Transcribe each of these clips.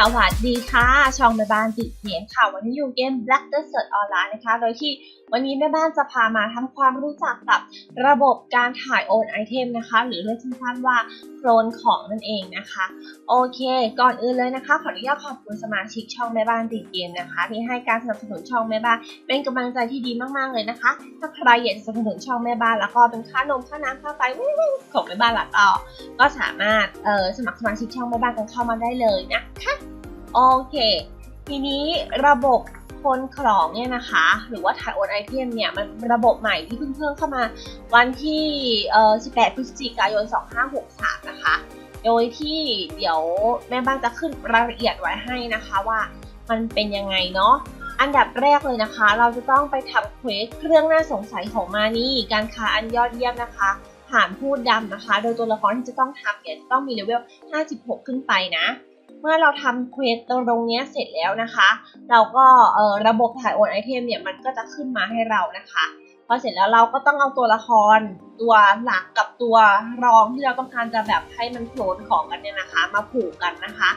สวัสดีค่ะ ช่องแม่บ้านติดเสียงค่ะ วันนี้อยู่เกม Black Desert Online นะคะ โดยที่ วันนี้แม่บ้านจะพามาทำความรู้จักกับระบบการถ่ายโอนไอเทมนะคะ หรือเรียกสั้นๆว่าโคลนของนั่นเองนะคะ โอเค ก่อนอื่นเลยนะคะ ขออนุญาตขอบคุณสมาชิกช่องแม่บ้านติดเกมนะคะ ที่ให้การสนับสนุนช่องแม่บ้าน เป็นกำลังใจที่ดีมากๆเลยนะคะ ถ้าใครอยากสนับสนุนช่องแม่บ้าน แล้วก็เป็นค่านมค่าน้ำค่าไฟของแม่บ้านละก็ก็สามารถเออสมัครสมาชิกช่องแม่บ้านกันเข้ามาได้เลยนะคะโอเค ทีนี้ระบบ คนของเนี่ยนะคะ หรือว่าถ่ายโอนไอเทมเนี่ยมันระบบใหม่ที่เพิ่งเพิ่มเข้ามาวันที่เอ่อ18 พฤศจิกายน 2563 นะคะ โดยที่เดี๋ยวแม่บ้านจะขึ้นรายละเอียดไว้ให้นะคะว่ามันเป็นยังไงเนาะอันดับแรกเลยนะคะ เราจะต้องไปทำเควสเครื่องน่าสงสัยของมานี่การค้าอันยอดเยี่ยมนะคะผ่านพูดดำนะคะ โดยตัวละครที่จะต้องทำเนี่ยต้องมีเลเวล 56 ขึ้นไปนะ เมื่อเราทำเควสตรงนี้เสร็จแล้วนะคะ เราก็เออระบบถ่ายโอนไอเทมเนี่ยมันก็จะขึ้นมาให้เรานะคะพอเสร็จแล้วเราก็ต้องเอาตัวละครตัวหลักกับตัวรองที่เราต้องการจะแบบให้มันโคลนของกันเนี่ยนะคะ มาผูกกันนะคะ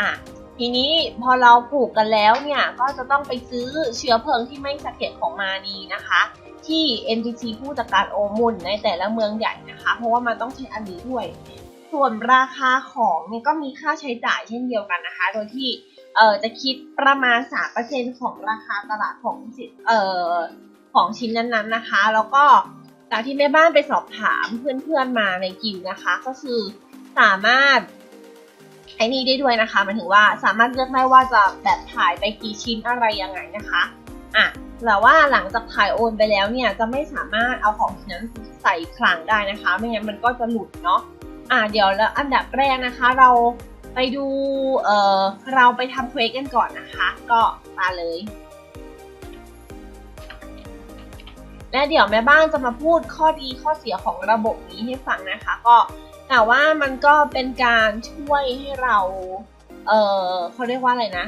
อะทีนี้พอเราผูกกันแล้วเนี่ยก็จะต้องไปซื้อเชื้อเพลิงที่ไม่สะเก็ดของมานีนะคะ ที่ NPC ผู้จัดการโอมุนในแต่ละเมืองใหญ่นะคะ เพราะว่ามันต้องใช้อันนี้ด้วย ส่วนราคาของเนี่ยก็มีค่าใช้จ่ายเช่นเดียวกันนะคะ โดยที่เอ่อจะคิดประมาณ 3%ของราคาตลาดของสิเอ่อของชิ้นนั้นๆนะคะ แล้วก็จากที่แม่บ้านไปสอบถามเพื่อนๆมาในกิวนะคะ ก็คือสามารถไอ้นี่ได้ด้วยนะคะหมายถึงว่าสามารถเลือกได้ว่าจะแบบถ่ายไปกี่ชิ้นอะไรยังไงนะคะอะแต่ว่าหลังจากถ่ายโอนไปแล้วเนี่ยจะไม่สามารถเอาของชิ้นนั้นใส่คลังได้นะคะ ไม่งั้นมันก็จะหลุดเนาะ อ่าเดี๋ยวแล้วอันดับแรกนะคะเราไปดูเอ่อเราไปทำเควสกันก่อนนะคะ ก็มาเลย และเดี๋ยวแม่บ้านจะมาพูดข้อดีข้อเสียของระบบนี้ให้ฟังนะคะ ก็แต่ว่ามันก็เป็นการช่วยให้เราเอ่อเขาเรียกว่าอะไรนะ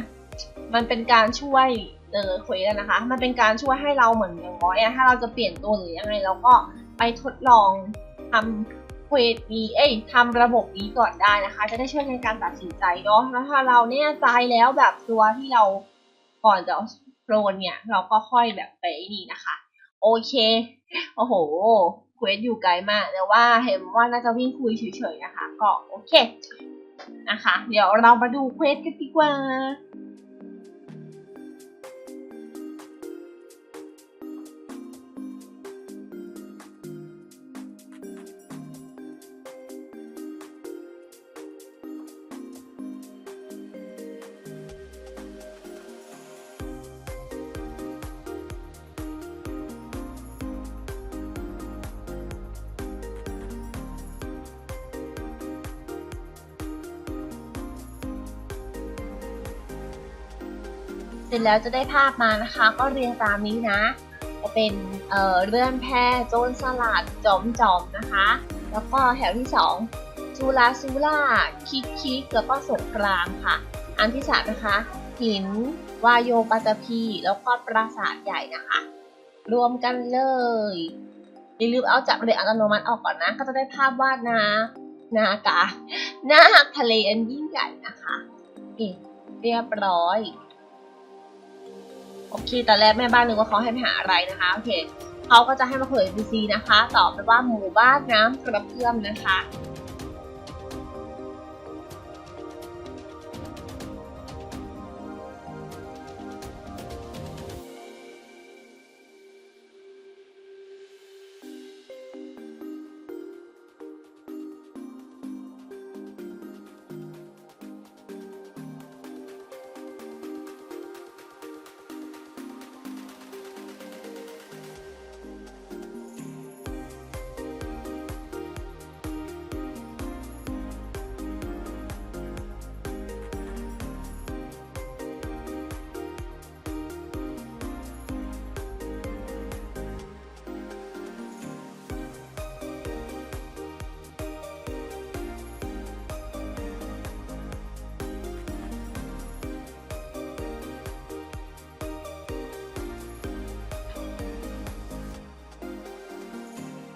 มันเป็นการช่วยเออเควสนะคะ มันเป็นการช่วยให้เราเหมือนอย่างน้อยอะถ้าเราจะเปลี่ยนตัวหรือยังไงเราก็ไปทดลองทำ เควสนี้เอ้ยทำระบบนี้ก่อนได้นะคะ จะได้ช่วยในการตัดสินใจเนาะแล้วถ้าเราเนี่ยใจแล้วแบบตัวที่เราก่อนจะโคลนเนี่ย เราก็ค่อยแบบไปนี่นะคะ โอเค โอ้โหเควสอยู่ไกลมากแต่ว่าเห็นว่าน่าจะวิ่งคุยเฉยๆนะคะ ก็โอเคนะคะ เดี๋ยวเรามาดูเควสกันดีกว่า เสร็จแล้วจะได้ภาพมานะคะ ก็เรียงตามนี้นะ จะเป็นเอ่อเลื่อนแพร่โจรสลัดจอมจอมนะคะ แล้วก็แถวที่สองซูลาซูล่าคิกคิกแล้วก็สงครามค่ะ อันที่สามนะคะหินวายโยปาตพี แล้วก็ปราสาทใหญ่นะคะ รวมกันเลยอย่าลืมเอาจากเรียนอัตโนมัติออกก่อนนะ ก็จะได้ภาพวาดนานากาหน้าทะเลอันยิ่งใหญ่นะคะเอ๊ะเรียบร้อย โอเคตอนแรกแม่บ้านนึกว่าเขาให้ไปหาอะไรนะคะโอเคเขาก็จะให้มาเผย NPC นะคะ ตอบไปว่าหมู่บ้านน้ำกระเพื่อมนะคะ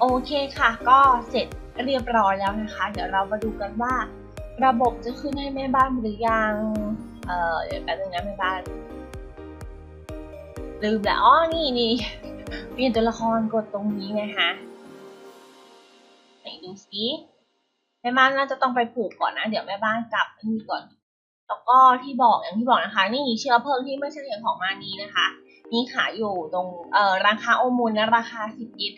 โอเคค่ะ ก็เสร็จเรียบร้อยแล้วนะคะ เดี๋ยวเรามาดูกันว่า ระบบจะขึ้นให้แม่บ้านหรือยัง เออเดี๋ยวแป๊บนึงนะแม่บ้าน ลืมแล้วอ๋อนี่นี่เปลี่ยนตัวละครกดตรงนี้ไงฮะไหนดูสิแม่บ้านน่าจะต้องไปผูกก่อนนะ เดี๋ยวแม่บ้านกลับนนี้ก่อน แล้วก็ที่บอกอย่างที่บอกนะคะ นี่เชื้อเพลิงที่ไม่ใช่องของมานีนะคะ นี่ขายอยู่ตรงเอ่อราคาโอมูลนะราคาสิบยิต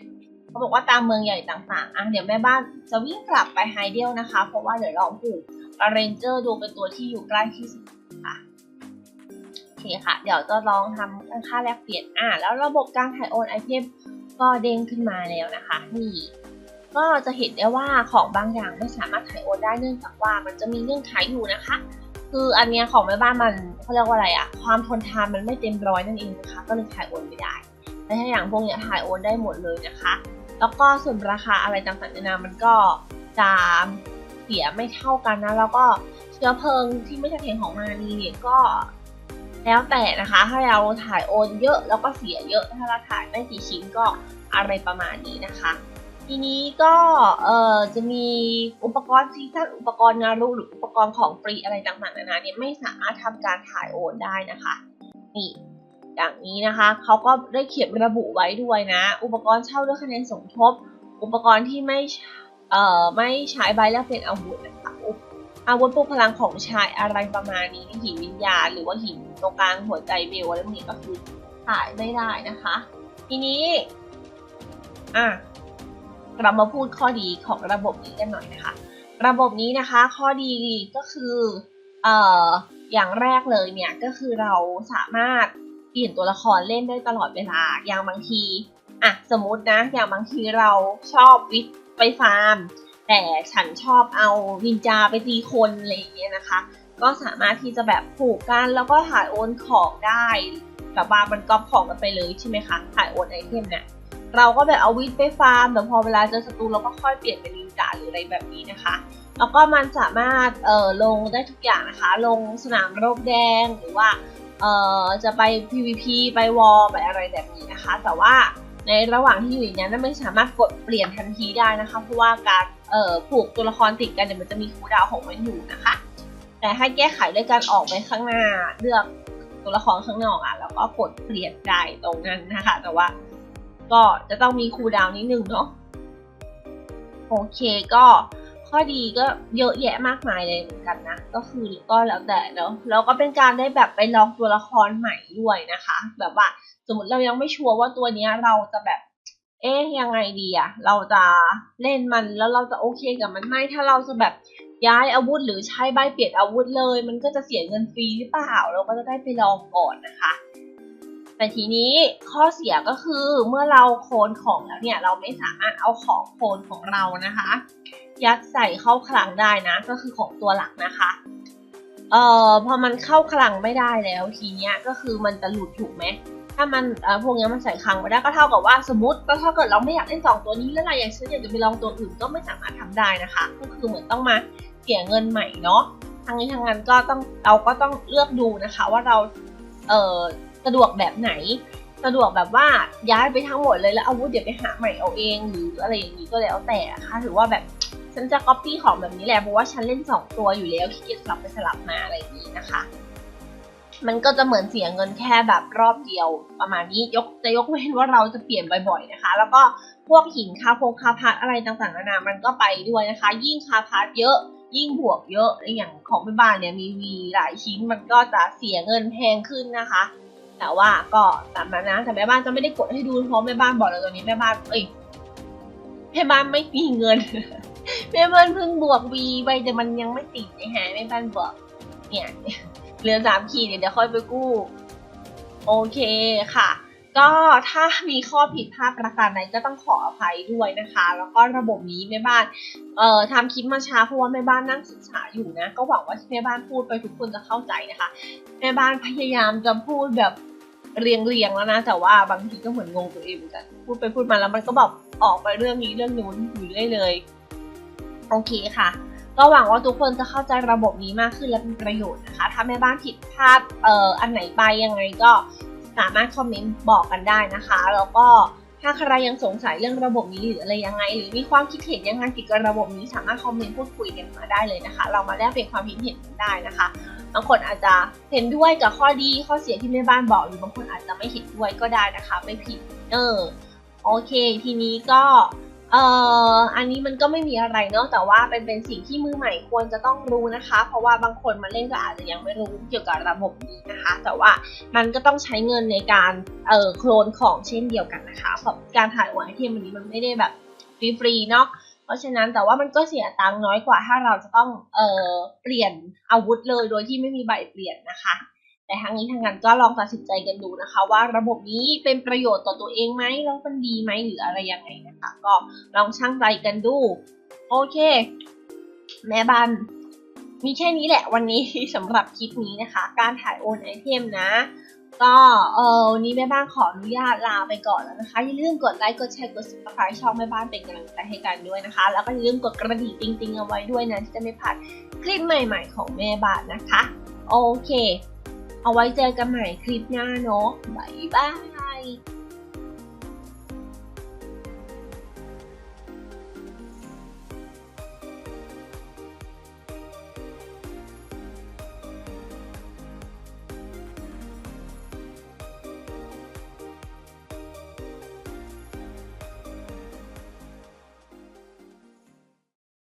เขาบอกว่าตามเมืองใหญ่ต่างๆอะเดี๋ยวแม่บ้านจะวิ่งกลับไปไฮเดลนะคะ เพราะว่าเดี๋ยวลองผูกเรนเจอร์ดูเป็นตัวที่อยู่ใกล้ที่สุดค่ะโอเคค่ะ เดี๋ยวจะลองทำค่าแลกเปลี่ยนอะแล้วระบบการถ่ายโอนไอเทมก็เด้งขึ้นมาแล้วนะคะนี่ก็จะเห็นได้ว่าของบางอย่างไม่สามารถถ่ายโอนได้เนื่องจากว่ามันจะมีเงื่อนไขอยู่นะคะ คืออันเนี้ยของแม่บ้านมันเขาเรียกว่าอะไรอะความทนทานมันไม่เต็มร้อยนั่นเองนะคะ ก็เลยถ่ายโอนไม่ได้แต่ถ้าอย่างพวกเนี้ยถ่ายโอนได้หมดเลยนะคะ แล้วก็ส่วนราคาอะไรต่างๆนานามันก็จะเสียไม่เท่ากันนะ แล้วก็เชื้อเพลิงที่ไม่ใช่เพลงของมานีเนี่ยก็แล้วแต่นะคะ ถ้าเราถ่ายโอนเยอะแล้วก็เสียเยอะ ถ้าเราถ่ายไม่กี่ชิ้นก็อะไรประมาณนี้นะคะ ทีนี้ก็เอ่อจะมีอุปกรณ์ซีซั่นอุปกรณ์งานรูหรืออุปกรณ์ของฟรีอะไรต่างๆนานาเนี่ยไม่สามารถทำการถ่ายโอนได้นะคะ นี่ อย่างนี้นะคะเขาก็ได้เขียนระบุไว้ด้วยนะ อุปกรณ์เช่าด้วยคะแนนสมทบ อุปกรณ์ที่ไม่เอ่อไม่ใช้ใบแลกเปลี่ยนอาวุธนะคะอุปอาวุธปลุกพลังของชายอะไรประมาณนี้หินวิญญาณหรือว่าหินตรงกลางหัวใจเบลอะไรพวกนี้ก็คือถ่ายไม่ได้นะคะ ทีนี้อะเรามาพูดข้อดีของระบบนี้กันหน่อยนะคะ ระบบนี้นะคะข้อดีก็คือเอ่ออย่างแรกเลยเนี่ยก็คือเราสามารถ เปลี่ยนตัวละครเล่นได้ตลอดเวลา อย่างบางทีอะสมมตินะ อย่างบางทีเราชอบวิทย์ไปฟาร์ม แต่ฉันชอบเอาวินจาไปตีคนอะไรอย่างเงี้ยนะคะ ก็สามารถที่จะแบบผูกกันแล้วก็ถ่ายโอนของได้แบบว่ามันก๊อปของกันไปเลยใช่ไหมคะถ่ายโอนไอเทมเนี่ยเราก็แบบเอาวิทย์ไปฟาร์มแต่พอเวลาเจอศัตรูเราก็ค่อยเปลี่ยนเป็นนินจาหรืออะไรแบบนี้นะคะ แล้วก็มันสามารถเอ่อลงได้ทุกอย่างนะคะ ลงสนามรบแดงหรือว่า เอ่อจะไป PVP ไปวอลไปอะไรแบบนี้นะคะ แต่ว่าในระหว่างที่อยู่อย่างนี้นไม่สามารถกดเปลี่ยนทันทีได้นะคะ เพราะว่าการเอ่อผูกตัวละครติดกันเนี่ยมันจะมีคูดาวของมันอยู่นะคะ แต่ให้แก้ไขด้วยการออกไปข้างหน้าเลือกตัวละครข้างนอกอะแล้วก็กดเปลี่ยนได้ตรงนั้นนะคะ แต่ว่าก็จะต้องมีคูดาวนิดนึงเนาะโอเคก็ ข้อดีก็เยอะแยะมากมายเลยเหมือนกันนะ ก็คือก็แล้วแต่เนาะแล้วก็เป็นการได้แบบไปลองตัวละครใหม่ด้วยนะคะ แบบว่าสมมติเรายังไม่ชัวร์ว่าตัวนี้เราจะแบบ เอ๊ยยังไงดีอะเราจะเล่นมันแล้วเราจะโอเคกับมันไหมถ้าเราจะแบบย้ายอาวุธหรือใช้ใบเปลี่ยนอาวุธเลย มันก็จะเสียเงินฟรีหรือเปล่า เราก็จะได้ไปลองก่อนนะคะแต่ทีนี้ข้อเสียก็คือเมื่อเราโคลนของแล้วเนี่ยเราไม่สามารถเอาของโคลนของเรานะคะ ยัดใส่เข้าคลังได้นะ ก็คือของตัวหลักนะคะเอ่อพอมันเข้าคลังไม่ได้แล้วทีเนี้ยก็คือมันจะหลุดถูกไหมถ้ามันเอ่อพวกนี้มันใส่คลังไว้ได้ก็เท่ากับว่าสมมติก็ถ้าเกิดเราไม่อยากเล่นสองตัวนี้แล้วเราอยากซื้ออยากจะไปลองตัวอื่นก็ไม่สามารถทำได้นะคะ ก็คือเหมือนต้องมาเสียเงินใหม่เนาะทางนี้ทางนั้นก็ต้องเราก็ต้องเลือกดูนะคะว่าเราเอ่อสะดวกแบบไหน สะดวกแบบว่าย้ายไปทั้งหมดเลยแล้วอาวุธเดี๋ยวไปหาใหม่เอาเอง หรืออะไรอย่างนี้ก็แล้วแต่นะคะถือว่าแบบ ฉันจะก๊อปปี้ของแบบนี้แหละเพราะว่าฉันเล่น 2 ตัวอยู่แล้วขี้เกียจสลับไปสลับมาอะไรอย่างนี้นะคะ มันก็จะเหมือนเสียเงินแค่แบบรอบเดียวประมาณนี้ยกจะยกเว้นว่าเราจะเปลี่ยนบ่อยๆนะคะ แล้วก็พวกหินคาโพงคาพัดอะไรต่างๆนานามันก็ไปด้วยนะคะ ยิ่งคาพัดเยอะยิ่งบวกเยอะอย่างของแม่บ้านเนี่ยมีวีหลายชิ้นมันก็จะเสียเงินแพงขึ้นนะคะ แต่ว่าก็ตามนั้นนะแต่แม่บ้านจะไม่ได้กดให้ดูเพราะแม่บ้านบอกเลยตอนนี้แม่บ้านเอ้ยแม่บ้านไม่มีเงิน แม่บ้านเพิ่งบวกวีไปแต่มันยังไม่ติดนะฮะแม่บ้านบอกเนี่ยเหลือสามขีดเดี๋ยวค่อยไปกู้ โอเคค่ะ ก็ถ้ามีข้อผิดพลาดประการใดก็ต้องขออภัยด้วยนะคะ แล้วก็ระบบนี้แม่บ้าน เอ่อทำคลิปมาช้าเพราะว่าแม่บ้านนั่งศึกษาอยู่นะ ก็หวังว่าแม่บ้านพูดไปทุกคนจะเข้าใจนะคะ แม่บ้านพยายามจะพูดแบบเรียงเรียงๆแล้วนะแต่ว่าบางทีก็เหมือนงงตัวเองเหมือนกันพูดไปพูดมาแล้วมันก็แบบออกไปเรื่องนี้เรื่องนู้นอยู่เรื่อยเลย โอเคค่ะ ก็หวังว่าทุกคนจะเข้าใจระบบนี้มากขึ้นและเป็นประโยชน์นะคะ ถ้าแม่บ้านผิดพลาดเอ่ออันไหนไปยังไงก็สามารถคอมเมนต์บอกกันได้นะคะ แล้วก็ถ้าใครยังสงสัยเรื่องระบบนี้หรืออะไรยังไง หรือมีความคิดเห็นยังไงเกี่ยวกับระบบนี้สามารถคอมเมนต์พูดคุยกันมาได้เลยนะคะ เรามาแลกเปลี่ยนความคิดเห็นกันได้นะคะบางคนอาจจะเห็นด้วยกับข้อดีข้อเสียที่แม่บ้านบอกหรือบางคนอาจจะไม่เห็นด้วยก็ได้นะคะ ไม่ผิดเออโอเค ทีนี้ก็ เอ่ออันนี้มันก็ไม่มีอะไรเนาะแต่ว่าเป็นเป็นสิ่งที่มือใหม่ควรจะต้องรู้นะคะ เพราะว่าบางคนมาเล่นก็อาจจะยังไม่รู้เกี่ยวกับระบบนี้นะคะ แต่ว่ามันก็ต้องใช้เงินในการเอ่อโคลนของเช่นเดียวกันนะคะเพราะการถ่ายโอนไอเทมอันนี้มันไม่ได้แบบฟรีๆเนาะเพราะฉะนั้นแต่ว่ามันก็เสียตังค์น้อยกว่าถ้าเราจะต้องเอ่อเปลี่ยนอาวุธเลยโดยที่ไม่มีใบเปลี่ยนนะคะ แต่ทั้งนี้ทั้งนั้นก็ลองตัดสินใจกันดูนะคะ ว่าระบบนี้เป็นประโยชน์ต่อตัวเองไหมแล้วมันดีไหมหรืออะไรยังไงนะคะ ก็ลองช่างใจกันดู โอเค แม่บ้านมีแค่นี้แหละวันนี้สำหรับคลิปนี้นะคะ การถ่ายโอนไอเทมนะ ก็เออวันนี้แม่บ้านขออนุญาตลาไปก่อนแล้วนะคะ อย่าลืมกดไลค์กดแชร์กด subscribe ช่องแม่บ้านเป็นกำลังใจให้กันด้วยนะคะ แล้วก็อย่าลืมกดกระดิ่งติงๆเอาไว้ด้วยนะที่จะไม่พลาดคลิปใหม่ ๆ ของแม่บ้านนะคะ โอเค เอาไว้เจอกันใหม่คลิปหน้าเนาะบ๊ายบาย